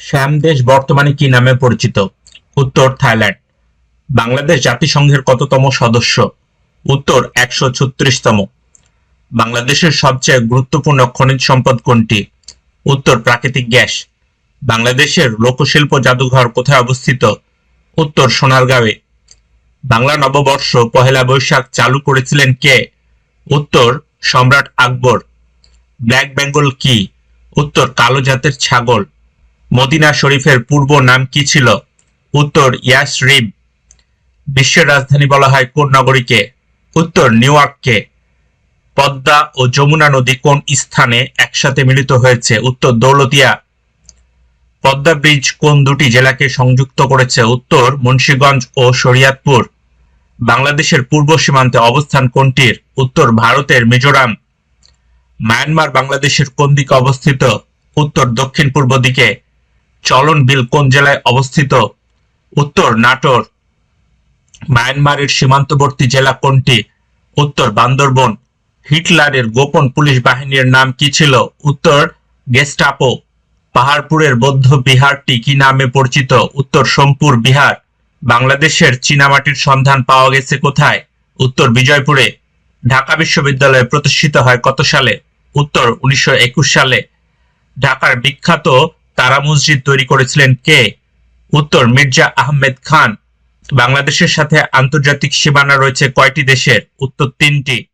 শ্যাম দেশ বর্তমানে কি নামে পরিচিত? উত্তর, থাইল্যান্ড। বাংলাদেশ জাতিসংঘের কততম সদস্য? উত্তর, একশো ছত্রিশতম। বাংলাদেশের সবচেয়ে গুরুত্বপূর্ণ খনিজ সম্পদ কোনটি? উত্তর, প্রাকৃতিক গ্যাস। বাংলাদেশের লোকশিল্প জাদুঘর কোথায় অবস্থিত? উত্তর, সোনারগাঁওয়ে। বাংলা নববর্ষ পহেলা বৈশাখ চালু করেছিলেন কে? উত্তর, সম্রাট আকবর। ব্ল্যাক বেঙ্গল কি? উত্তর, কালো জাতের ছাগল। মদিনা শরীফের পূর্ব নাম কি ছিল? উত্তর ইয়াসরিব বিশ্বের রাজধানী বলা হয় কোন নগরীকে? উত্তর, নিউ ইয়র্ককে। পদ্মা ও যমুনা নদী কোন স্থানে একসাথে মিলিত হয়েছে? উত্তর, দৌলতিয়া। পদ্মা ব্রিজ কোন দুটি জেলাকে সংযুক্ত করেছে? উত্তর, মুন্সিগঞ্জ ও শরিয়াতপুর। বাংলাদেশের পূর্ব সীমান্তে অবস্থান কোনটির? উত্তর, ভারতের মিজোরাম। মায়ানমার বাংলাদেশের কোন দিকে অবস্থিত? উত্তর দক্ষিণ পূর্ব দিকে। চলন বিল কোন জেলায় অবস্থিত? উত্তর, নাটোর। মায়ানমারের সীমান্তবর্তী জেলা কোনটি? উত্তর, বান্দরবন। হিটলারের গোপন পুলিশ বাহিনীর নাম কি ছিল? উত্তর, গেস্টাপো। পাহাড়পুরের বৌদ্ধ বিহারটি কি নামে পরিচিত? উত্তর, সোমপুর বিহার। বাংলাদেশের চীনামাটির সন্ধান পাওয়া গেছে কোথায়? উত্তর, বিজয়পুরে। ঢাকা বিশ্ববিদ্যালয়ে প্রতিষ্ঠিত হয় কত সালে? উত্তর, উনিশশো একুশ সালে। ঢাকার বিখ্যাত তারা মসজিদ তৈরি করেছিলেন কে? উত্তর, মির্জা আহমেদ খান। বাংলাদেশের সাথে আন্তর্জাতিক সীমানা রয়েছে কয়টি দেশের? উত্তর, তিনটি।